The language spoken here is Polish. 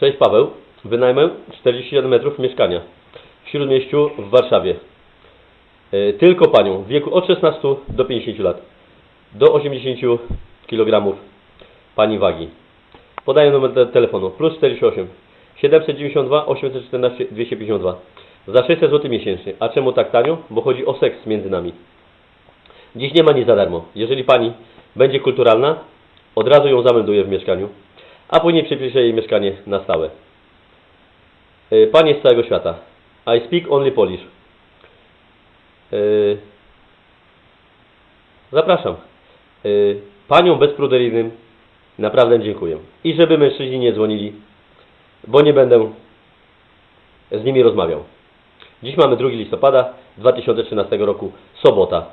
Cześć Paweł. Wynajmę 47 metrów mieszkania w Śródmieściu w Warszawie. E, Tylko panią w wieku od 16 do 50 lat. Do 80 kg pani wagi. Podaję numer te- telefonu plus 48 792 814 252 za 600 zł miesięcznie. A czemu tak tanio? Bo chodzi o seks między nami. Dziś nie ma nic za darmo. Jeżeli pani będzie kulturalna, od razu ją zamelduję w mieszkaniu, a później przypiszę jej mieszkanie na stałe. Y, Panie z całego świata. I speak only Polish. Y, Zapraszam. Y, Paniom bezpruderyjnym naprawdę dziękuję. I żeby mężczyźni nie dzwonili, bo nie będę z nimi rozmawiał. Dziś mamy 2 listopada 2013 roku, sobota.